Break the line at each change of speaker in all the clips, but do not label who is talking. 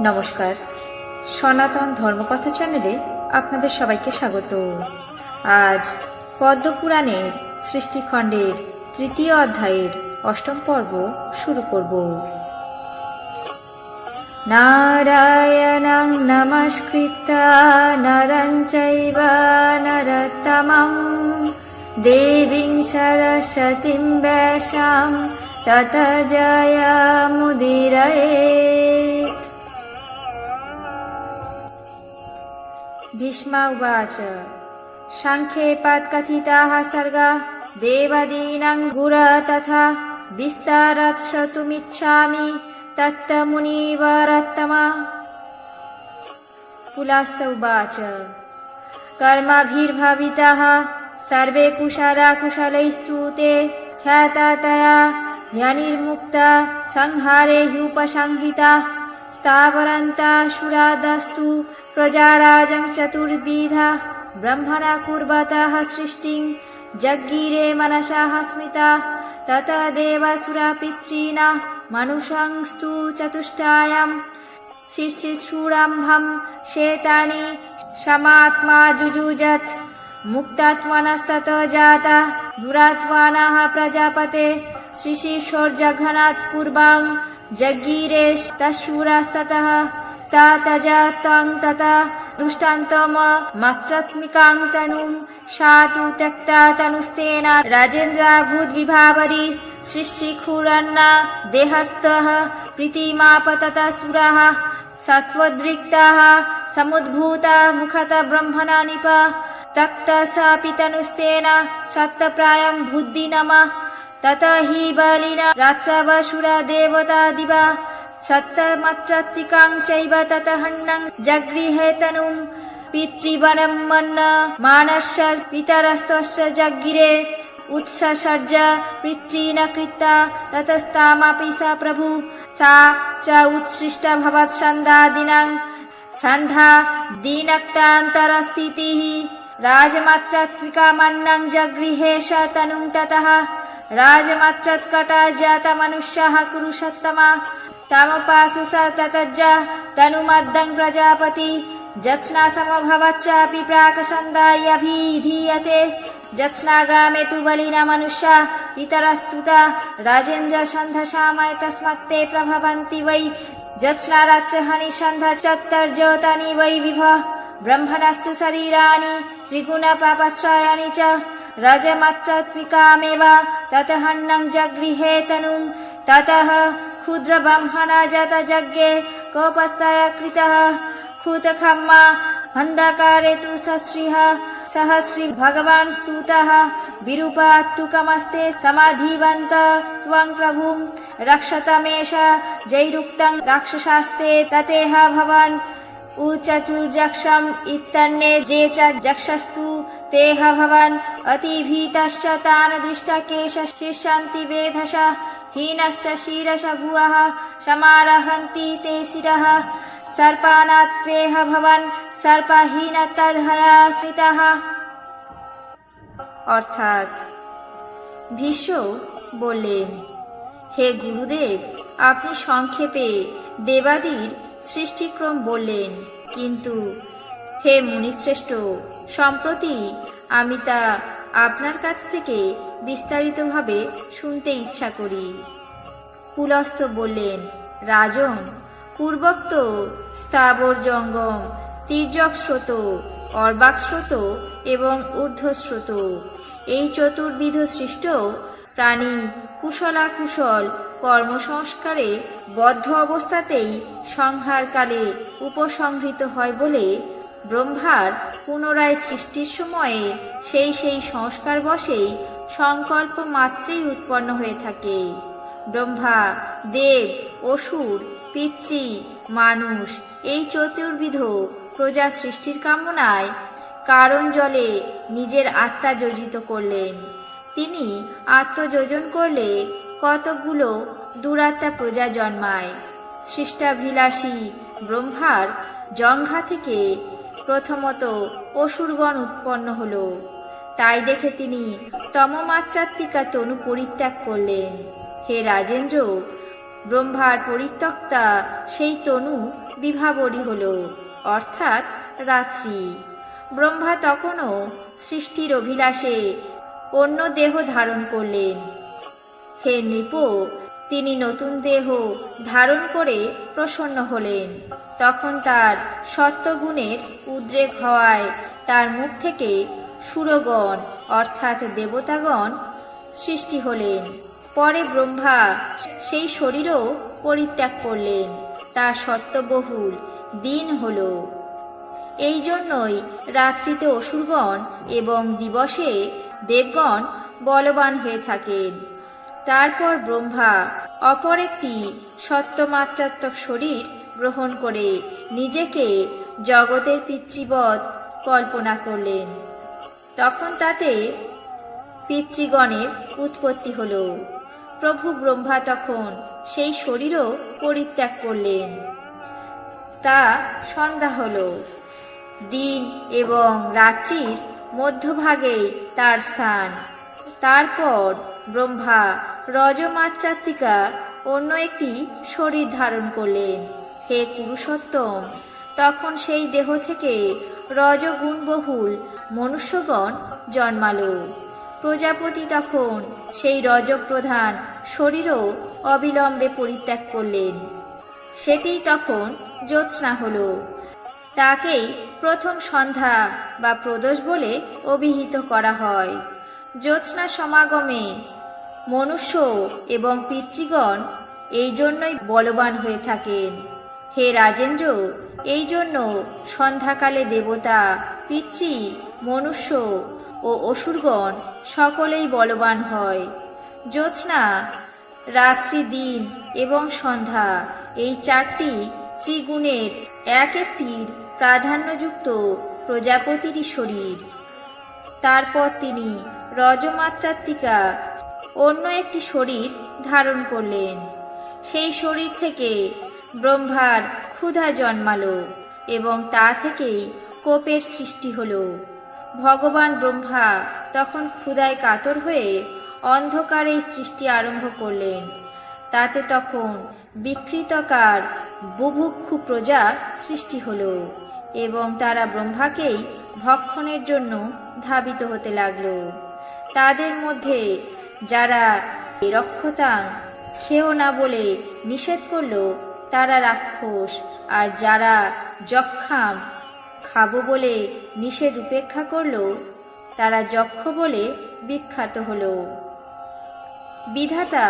নমস্কার। সনাতন ধর্মকথা চ্যানেলে আপনাদের সবাইকে স্বাগত। আজ পদ্মপুরাণের সৃষ্টিখণ্ডের তৃতীয় অধ্যায়ের অষ্টম পর্ব শুরু করব। নারায়ণং নমস্কৃত্য, নরং চৈব নরোত্তমং দেবীং সরস্বতীং ব্যাসাং তত জয়ামুদিরয়ে। भीष्मा उवाच सङ्क्षेपात्कथिताः सर्गा देवादीनां गुर तथा विस्तारात् श्रोतुमिच्छामि तत्तमुनिवरत्तमा पुलास्त उवाच कर्माभिर्भाविताः सर्वे कुशला कुशलैस्तु ते ख्यातातया ह्यनिर्मुक्ता संहारे ह्युपसंहृता स्थावरन्ता सुरादस्तु प्रजाराजं चतुर्विधा ब्रह्मणा कुर्वतः सृष्टिं जग्गिरे मनसः स्मिता ततः देवासुरा पितॄणा मनुषंस्तु चतुष्टायां शिशिशूरम्भं शेतानि समात्मा जुजुजत् मुक्तात्मनस्ततो जाता दुरात्मानः प्रजापते शिशिशोर्जघनात् पूर्वं जग्गिरे तशूरास्ततः तातजातं तथा दुष्टान्तम मात्रात्मिकां तनुं सा तु त्यक्ता तनुस्तेन राजेन्द्राभूद्विभावरी सृष्टिखुरन्ना देहस्थः प्रीतिमापतत सुराः सत्त्वदृक्ताः समुद्भूता मुखत ब्रह्मणा निप तक्त सापि तनुस्तेन सत्तप्रायं बुद्धिनमः तत हि बलिना रात्रवसुरा देवता दिवा सत्तमत्रत्तिकां चैव ततहन्नं जगृहे तनुं पितृवनं मन्न मानस्य पितरस्तस्य जगिरे उत्ससर्ज पितॄन् कृत्ता ततस्तामपि स प्रभु सा च उत्सृष्टा भवत् सन्ध्यादिनां सन्ध्या दीनक्तान्तरस्थितिः राजमात्रात्मिकामन्नं जगृहे स तनुं ततः राजमात्रत्कटा जातमनुष्यः कुरुषत्तमा तामपासु स ततज्ज तनुमद्दं प्रजापति जत्स्ना समभवच्चापि प्राक्सन्दायभिधीयते जत्स्नागामे तु बलिना मनुष्या इतरस्तुता राजेन्द्रसन्धसामय तस्मत्ते प्रभवन्ति वै जत्स्नारात्रहनि सन्ध चत्तर्जोतानि वै विभ ब्रह्मणस्तु शरीराणि त्रिगुणपापश्रयाणि च रजमात्रात्मिकामेव ततहन्नं जगृहे तनुं ततः क्षुद्रब्रह्मणा जातयज्ञे कोपस्तय कृतः क्षुतखम्मा अन्धकारे तु सश्रीः सह श्री भगवान् स्तुतः विरूपात्तुकमस्ते समाधिवन्त त्वं प्रभुं रक्षतमेष जैरुक्तं राक्षसास्ते ततेह भवान् उचचुर्जक्षम् इत्यन्ये जे च जक्षस्तु तेह भवन् अतिभीतश्च तान् दृष्टकेश शिष्यन्ति वेधश हीनश्च शिरश भुवः समारहन्ति ते शिरः सर्पानात्वेह भवन् सर्पहीन तद्हया श्रितः অর্থাৎ ভীষ্ম বললেন হে গুরুদেব আপনি সংক্ষেপে দেবাদির সৃষ্টিক্রম বললেন কিন্তু হে মুনিশ্রেষ্ঠ সম্প্রতি আমি তা আপনার কাছ থেকে বিস্তারিতভাবে শুনতে ইচ্ছা করি। পুলস্ত বললেন, রাজন পূর্বোক্ত স্থাবর জঙ্গম, তির্যক স্রোত, অর্বাক স্রোত এবং ঊর্ধ্বস্রোত এই চতুর্বিধ সৃষ্ট প্রাণী কুশলাকুশল কর্মসংস্কারে বদ্ধ অবস্থাতেই সংহারকালে উপসংহৃত হয় বলে ব্রহ্মার পুনরায় সৃষ্টির সময়ে সেই সেই সংস্কার বসেই সংকল্প মাত্রেই উৎপন্ন হয়ে থাকে। ব্রহ্মা, দেব, অসুর, পিতৃ, মানুষ, এই চতুর্বিধ প্রজা সৃষ্টির কামনায় কারণ জলে নিজের আত্মা যোজিত করলেন। তিনি আত্মযোজন করলে কতকগুলো দুরাত্মা প্রজা জন্মায়। সৃষ্টাভিলাষী ব্রহ্মার জঙ্ঘা থেকে প্রথমত অসুরগণ উৎপন্ন হলো। তাই দেখে তিনি তমমাত্রাত্মিকা তনু পরিত্যাগ করলেন। হে রাজেন্দ্র, ব্রহ্মার পরিত্যক্তা সেই তনু বিভাবরী হল, অর্থাৎ রাত্রি। ব্রহ্মা তখনও সৃষ্টির অভিলাষে অন্য দেহ ধারণ করলেন। হে নৃপ, তিনি নতুন দেহ ধারণ করে প্রসন্ন হলেন। তখন তার সত্যগুণের উদ্রেক হওয়ায় তার মুখ থেকে সুরগণ, অর্থাৎ দেবতাগণ, সৃষ্টি হলেন। পরে ব্রহ্মা সেই শরীরও পরিত্যাগ করলেন। তা সত্যবহুল দিন হল। এই জন্যই রাত্রিতে অসুরগণ এবং দিবসে দেবগণ বলবান হয়ে থাকেন। তারপর ব্রহ্মা অপর একটি সত্যমাত্রাত্মক শরীর গ্রহণ করে নিজেকে জগতের পিতৃবৎ কল্পনা করলেন। তখন তাতে পিতৃগণের উৎপত্তি হল। প্রভু ব্রহ্মা তখন সেই শরীরও পরিত্যাগ করলেন। তা সন্ধ্যা হলো। দিন এবং রাত্রির মধ্যভাগে তার স্থান। তারপর ব্রহ্মা রজমাত্রাত্মিকা অন্য একটি শরীর ধারণ করলেন। হে পুরুষোত্তম, তখন সেই দেহ থেকে রজগুণবহুল মনুষ্যগণ জন্মালো। প্রজাপতি তখন সেই রজপ্রধান শরীরও অবিলম্বে পরিত্যাগ করলেন। সেটিই তখন জ্যোৎস্না হল। তাকেই প্রথম সন্ধ্যা বা প্রদোষ বলে অভিহিত করা হয়। জ্যোৎস্না সমাগমে মনুষ্য এবং পিতৃগণ এই জন্যই বলবান হয়ে থাকেন। হে রাজেন্দ্র এই জন্য সন্ধ্যাকালে দেবতা, পিতৃ, মনুষ্য ও অসুরগণ সকলেই বলবান হয়। জ্যোৎস্না, রাত্রি, দিন এবং সন্ধ্যা এই চারটি ত্রিগুণের এক একটির প্রাধান্যযুক্ত প্রজাপতিরই শরীর। তারপর তিনি রজমাত্রাত্মিকা অন্য একটি শরীর ধারণ করলেন। সেই শরীর থেকে ব্রহ্মার ক্ষুধা জন্মালো এবং তা থেকেই কোপের সৃষ্টি হলো। ভগবান ব্রহ্মা তখন ক্ষুধায় কাতর হয়ে অন্ধকারে সৃষ্টি আরম্ভ করলেন। তাতে তখন বিকৃতকার বুভুক্ষু প্রজা সৃষ্টি হলো এবং তারা ব্রহ্মাকেই ভক্ষণের জন্য ধাবিত হতে লাগল। তাদের মধ্যে যারা রক্ষতাং খেও না বলে নিষেধ করল তারা রাক্ষস, আর যারা যক্ষাম খাব বলে নিষেধ উপেক্ষা করল, তারা যক্ষ বলে বিখ্যাত হল। বিধাতা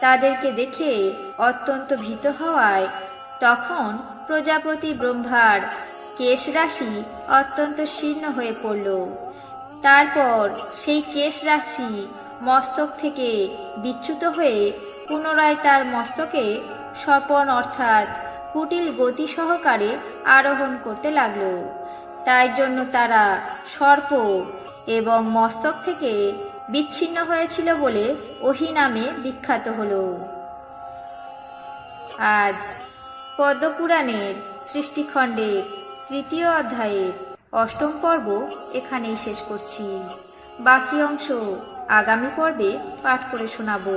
তাদেরকে দেখে অত্যন্ত ভীত হওয়ায় তখন প্রজাপতি ব্রহ্মার কেশ রাশি অত্যন্ত শীর্ণ হয়ে পড়ল। তারপর সেই কেশ রাশি মস্তক থেকে বিচ্যুত হয়ে পুনরায় তার মস্তকে স্বপন অর্থাৎ কুটিল গতি সহকারে আরোহণ করতে লাগল। তাই জন্য তারা সর্প এবং মস্তক থেকে বিচ্ছিন্ন হয়েছিল বলে ওহি নামে বিখ্যাত হল। আজ পদ্মপুরাণের সৃষ্টিখণ্ডের তৃতীয় অধ্যায়ের অষ্টম পর্ব এখানেই শেষ করছি। বাকি অংশ আগামী পর্বে পাঠ করে শোনাবো।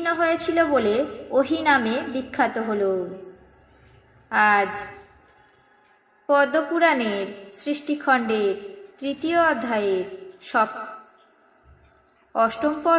চিহ্ন হয়েছিল বলে ওহি নামে বিখ্যাত হল। আজ পদ্মপুরাণের সৃষ্টিখণ্ডের তৃতীয় অধ্যায়ের সপ অষ্টম পর্ব